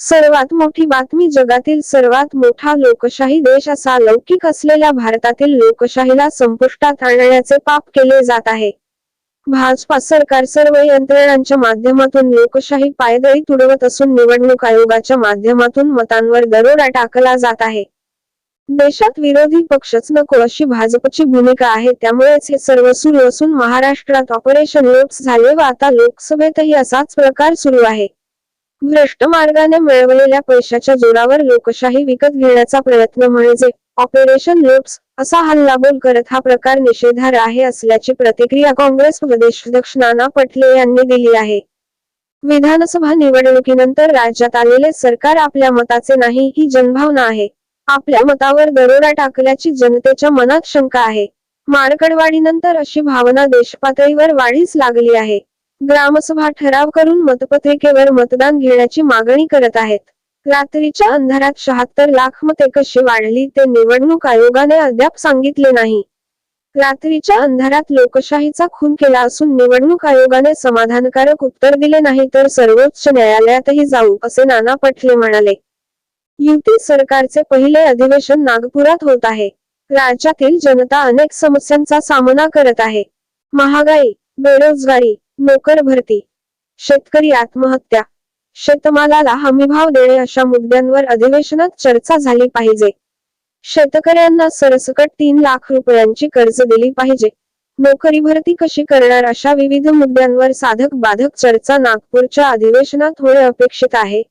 सर्वात मोठी बातमी जगातील सर्वात मोठा लोकशाही देश असा लौकिक असलेल्या भारतातील लोकशाहीला संपुष्टात आणण्याचे पाप केले जात आहे. भाजपा सरकार सर्व यंत्रणांच्या माध्यमातून लोकशाही पायदळी तुडवत असून निवडणूक आयोगाच्या माध्यमातून मतांवर दरोडा टाकला जात आहे. देशात विरोधी पक्षच नको अशी भाजपची भूमिका आहे त्यामुळेच हे सर्व सुरू असून महाराष्ट्रात ऑपरेशन लोट्स झाले व आता लोकसभेतही असाच प्रकार सुरू आहे. भ्रष्ट मार्गाने मिळवलेल्या पैशाच्या जोरावर लोकशाही विकत घेण्याचा प्रयत्न म्हणजे ऑपरेशन लोट्स असा हल्लाबोल करत हा प्रकार निषेधार्ह आहे असल्याची प्रतिक्रिया काँग्रेस प्रदेशाध्यक्ष नाना पटले यांनी दिली आहे. विधानसभा निवडणुकीनंतर राज्यात आलेले सरकार आपल्या मताचे नाही ही जनभावना आहे. आपल्या मतावर दरोडा टाकल्याची जनतेच्या मनात शंका आहे. मारकडवाडीनंतर अशी भावना देशपातळीवर वाढीस लागली आहे. ग्रामसभा ठराव करून मतपत्रिकेवर मतदान घेण्याची मागणी करत आहेत. रात्रीच्या अंधारात शहात्तर लाख मते कशी वाढली ते निवडणूक आयोगाने अद्याप सांगितले नाही. रात्रीच्या अंधारात लोकशाहीचा खून केला असून निवडणूक आयोगाने समाधानकारक उत्तर दिले नाही तर सर्वोच्च न्यायालयातही जाऊ असे नाना पटले म्हणाले. युती सरकारचे पहिले अधिवेशन नागपुरात होत आहे. राज्यातील जनता अनेक समस्यांचा सामना करत आहे. महागाई बेरोजगारी नोकर भरती. शेतकरी आत्महत्या. शेतमालाला हमीभाव देणे अशा मुद्द्यांवर अधिवेशनात चर्चा झाली पाहिजे. शेतकऱ्यांना सरसकट तीन लाख रुपयांची कर्ज दिली पाहिजे. नोकरी भरती कशी करणार अशा विविध मुद्द्यांवर साधक बाधक चर्चा नागपूरच्या अधिवेशनात होणे अपेक्षित आहे.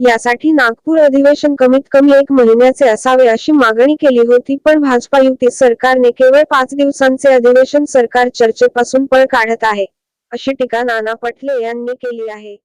यासाठी नागपूर अधिवेशन कमीत कमी एक महिन्याचे असावे अशी मागणी केली होती पण भाजपा युती सरकारने केवळ पाच दिवसांचे अधिवेशन सरकार चर्चेपासून पळ काढत आहे. अशी टीका नाना पटले यांनी केली आहे.